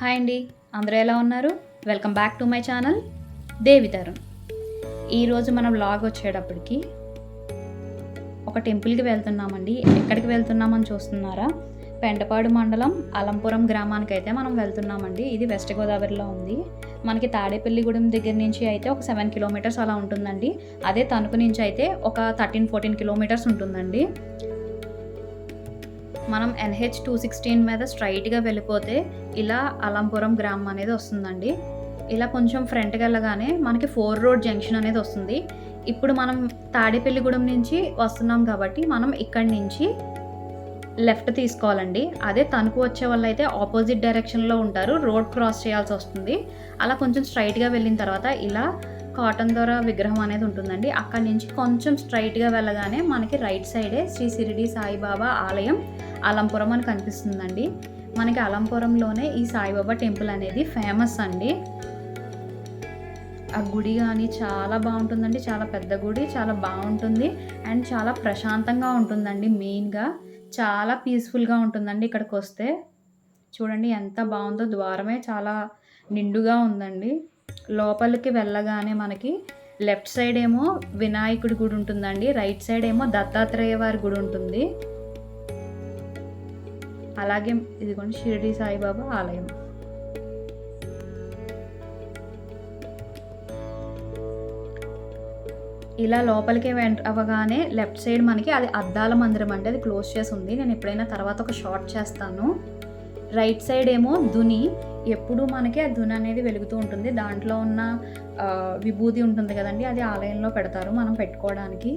Hi అండి. అందరూ ఎలా ఉన్నారు? Welcome back to my channel Devi Tarun ఈరోజు మనం బ్లాగ్ వచ్చేటప్పటికి ఒక టెంపుల్కి వెళ్తున్నామండి. ఎక్కడికి వెళ్తున్నామని చూస్తున్నారా? పెంటపాడు మండలం అలంపురం గ్రామానికి అయితే మనం వెళ్తున్నామండి. ఇది వెస్ట్ గోదావరిలో ఉంది. మనకి తాడేపల్లిగూడెం దగ్గర నుంచి అయితే ఒక సెవెన్ కిలోమీటర్స్ అలా ఉంటుందండి. అదే తణుకు నుంచి అయితే ఒక థర్టీన్ ఫోర్టీన్ కిలోమీటర్స్ ఉంటుందండి. మనం ఎన్హెచ్ టూ సిక్స్టీన్ మీద స్ట్రైట్గా వెళ్ళిపోతే ఇలా అలంపురం గ్రామం అనేది వస్తుందండి. ఇలా కొంచెం ఫ్రంట్కి వెళ్ళగానే మనకి ఫోర్ రోడ్ జంక్షన్ అనేది వస్తుంది. ఇప్పుడు మనం తాడేపల్లిగూడెం నుంచి వస్తున్నాం కాబట్టి మనం ఇక్కడి నుంచి లెఫ్ట్ తీసుకోవాలండి. అదే తణుకు వచ్చే వాళ్ళు అయితే ఆపోజిట్ డైరెక్షన్లో ఉంటారు. రోడ్ క్రాస్ చేయాల్సి వస్తుంది. అలా కొంచెం స్ట్రైట్గా వెళ్ళిన తర్వాత ఇలా కాటన్ దొర విగ్రహం అనేది ఉంటుందండి. అక్కడి నుంచి కొంచెం స్ట్రైట్గా వెళ్ళగానే మనకి రైట్ సైడే శ్రీ సిరిడి సాయిబాబా ఆలయం అలంపురం అని కనిపిస్తుందండి. మనకి అలంపురంలోనే ఈ సాయిబాబా టెంపుల్ అనేది ఫేమస్ అండి. ఆ గుడి కానీ చాలా బాగుంటుందండి. చాలా పెద్ద గుడి చాలా బాగుంటుంది. అండ్ చాలా ప్రశాంతంగా ఉంటుందండి మెయిన్గా. చాలా పీస్ఫుల్గా ఉంటుందండి ఇక్కడికి వస్తే చూడండి ఎంత బాగుందో. ద్వారమే చాలా నిండుగా ఉందండి. లోపలికి వెళ్ళగానే మనకి లెఫ్ట్ సైడ్ ఏమో వినాయకుడి గుడి ఉంటుందండి. రైట్ సైడ్ ఏమో దత్తాత్రేయ వారి గుడి ఉంటుంది. అలాగే ఇదిగోండి షిరిడి సాయిబాబా ఆలయం. ఇలా లోపలికి వెంట అవ్వగానే లెఫ్ట్ సైడ్ మనకి అది అద్దాల మందిరం అంటే అది క్లోజ్ చేసి ఉంది. నేను ఎప్పుడైనా తర్వాత ఒక షార్ట్ చేస్తాను. రైట్ సైడ్ ఏమో దుని. ఎప్పుడు మనకి ఆ దుని అనేది వెలుగుతూ ఉంటుంది. దాంట్లో ఉన్న విభూతి విభూది ఉంటుంది కదండి అది ఆలయంలో పెడతారు మనం పెట్టుకోవడానికి.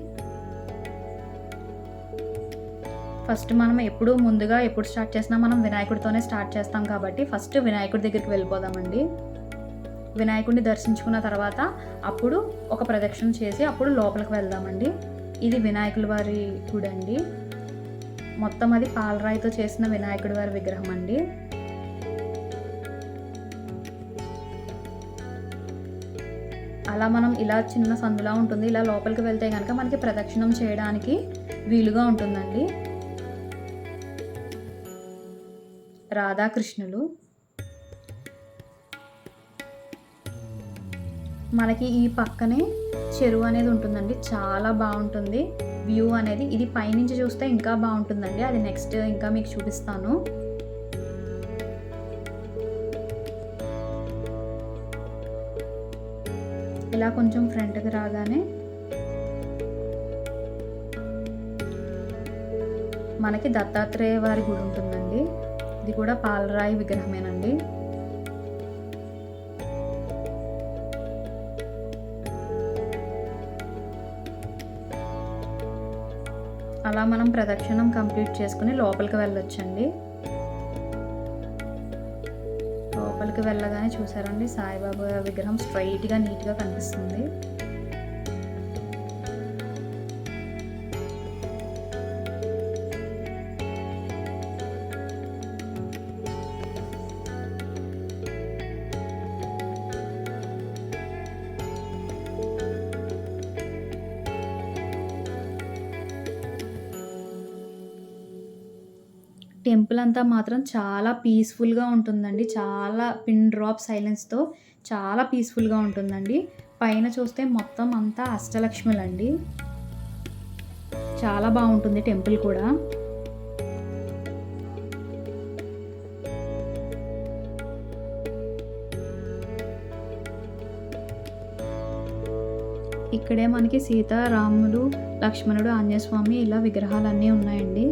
ఫస్ట్ మనం ఎప్పుడు ముందుగా ఎప్పుడు స్టార్ట్ చేసినా మనం వినాయకుడితోనే స్టార్ట్ చేస్తాం కాబట్టి ఫస్ట్ వినాయకుడి దగ్గరికి వెళ్ళిపోదామండి. వినాయకుడిని దర్శించుకున్న తర్వాత అప్పుడు ఒక ప్రదక్షిణ చేసి అప్పుడు లోపలికి వెళ్దామండి. ఇది వినాయకుల వారి గుడి అండి మొత్తం అది పాలరాయితో చేసిన వినాయకుడి వారి విగ్రహం అండి. అలా మనం ఇలా చిన్న సందులా ఉంటుంది. ఇలా లోపలికి వెళ్తే కనుక మనకి ప్రదక్షిణం చేయడానికి వీలుగా ఉంటుందండి. రాధాకృష్ణులు. మనకి ఈ పక్కనే చెరువు అనేది ఉంటుందండి. చాలా బాగుంటుంది. వ్యూ అనేది ఇది పైనుంచి చూస్తే ఇంకా బాగుంటుందండి. అది నెక్స్ట్ ఇంకా మీకు చూపిస్తాను. ఇలా కొంచెం ఫ్రంట్కి రాగానే మనకి దత్తాత్రేయ వారి గుడి ఉంటుందండి. ఇది కూడా పాలరాయి విగ్రహమేనండి. అలా మనం ప్రదక్షిణం కంప్లీట్ చేసుకుని లోపలికి వెళ్ళొచ్చండి. లోపలికి వెళ్ళగానే చూసారండి సాయిబాబా విగ్రహం స్ట్రైట్గా నీట్గా కనిపిస్తుంది. టెంపుల్ అంతా మాత్రం చాలా పీస్ఫుల్గా ఉంటుందండి. చాలా పిన్ డ్రాప్ సైలెన్స్తో చాలా పీస్ఫుల్గా ఉంటుందండి. పైన చూస్తే మొత్తం అంతా అష్టలక్ష్ములండి. చాలా బాగుంటుంది టెంపుల్ కూడా. ఇక్కడే మనకి సీత రాముడు లక్ష్మణుడు ఆంజనేయస్వామి ఇలా విగ్రహాలన్నీ ఉన్నాయండి.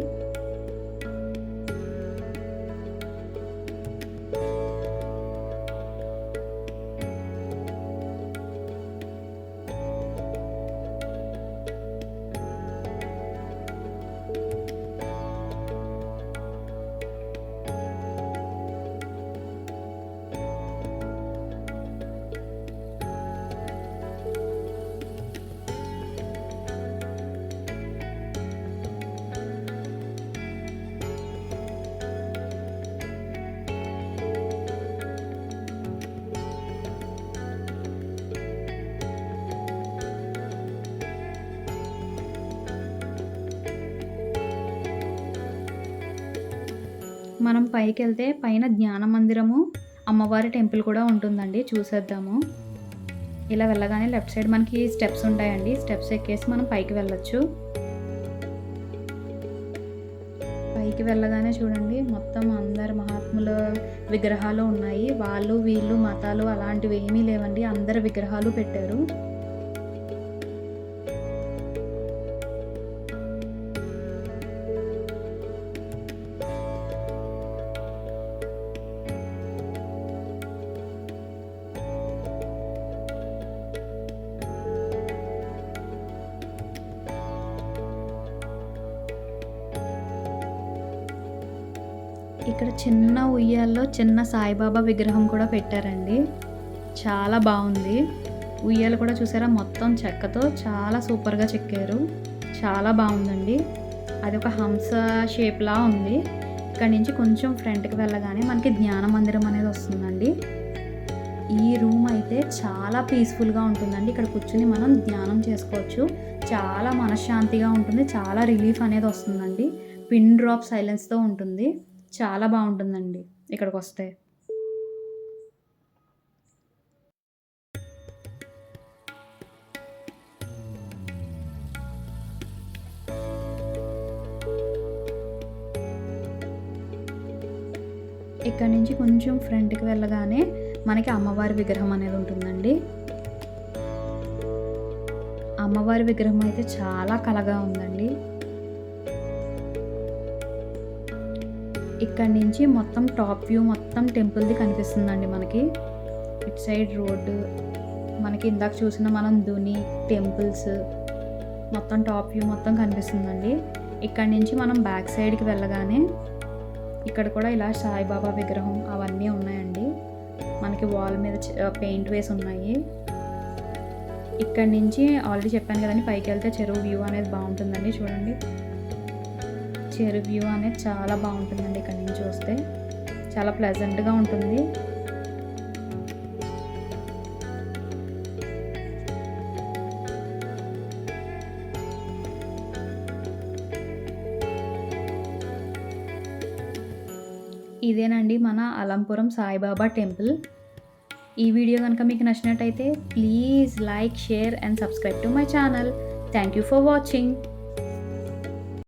మనం పైకి వెళ్తే పైన జ్ఞాన మందిరము అమ్మవారి టెంపుల్ కూడా ఉంటుందండి. చూసేద్దాము. ఇలా వెళ్ళగానే లెఫ్ట్ సైడ్ మనకి స్టెప్స్ ఉంటాయండి. స్టెప్స్ ఎక్కేసి మనం పైకి వెళ్ళొచ్చు. పైకి వెళ్ళగానే చూడండి మొత్తం అందరు మహాత్ముల విగ్రహాలు ఉన్నాయి. వాళ్ళు వీళ్ళు మతాలు అలాంటివి ఏమీ లేవండి. అందరి విగ్రహాలు పెట్టారు. ఇక్కడ చిన్న ఉయ్యాల్లో చిన్న సాయిబాబా విగ్రహం కూడా పెట్టారండి. చాలా బాగుంది. ఉయ్యాలు కూడా చూసారా? మొత్తం చెక్కతో చాలా సూపర్గా చెక్కారు. చాలా బాగుందండి. అది ఒక హంస షేప్లా ఉంది. ఇక్కడ నుంచి కొంచెం ఫ్రంట్కి వెళ్ళగానే మనకి జ్ఞాన మందిరం అనేది వస్తుందండి. ఈ రూమ్ అయితే చాలా పీస్ఫుల్గా ఉంటుందండి. ఇక్కడ కూర్చుని మనం ధ్యానం చేసుకోవచ్చు. చాలా మనశ్శాంతిగా ఉంటుంది. చాలా రిలీఫ్ అనేది వస్తుందండి. పిన్ డ్రాప్ సైలెన్స్తో ఉంటుంది. చాలా బాగుంటుందండి ఇక్కడికి వస్తే ఇక్కడ నుంచి కొంచెం ఫ్రంట్కి వెళ్ళగానే మనకి అమ్మవారి విగ్రహం అనేది ఉంటుందండి. అమ్మవారి విగ్రహం అయితే చాలా కలగా ఉందండి. ఇక్కడ నుంచి మొత్తం టాప్ వ్యూ మొత్తం టెంపుల్ది కనిపిస్తుందండి మనకి. ఇట్ సైడ్ రోడ్డు మనకి ఇందాక చూసిన మనం ధుని టెంపుల్స్ మొత్తం టాప్ వ్యూ మొత్తం కనిపిస్తుందండి. ఇక్కడ నుంచి మనం బ్యాక్ సైడ్కి వెళ్ళగానే ఇక్కడ కూడా ఇలా సాయిబాబా విగ్రహం అవన్నీ ఉన్నాయండి. మనకి వాల్ మీద పెయింట్ వేసి ఉన్నాయి. ఇక్కడ నుంచి ఆల్రెడీ చెప్పాను కదండి పైకి వెళ్తే చెరువు వ్యూ అనేది బాగుంటుందండి చూడండి. చెరువు వ్యూ అనేది చాలా బాగుంటుందండి ఇక్కడ నుంచి చూస్తే. చాలా ప్లెజెంట్గా ఉంటుంది. ఇదేనండి మన అలంపురం సాయిబాబా టెంపుల్. ఈ వీడియో కనుక మీకు నచ్చినట్టయితే please like share and subscribe to my channel. Thank you for watching.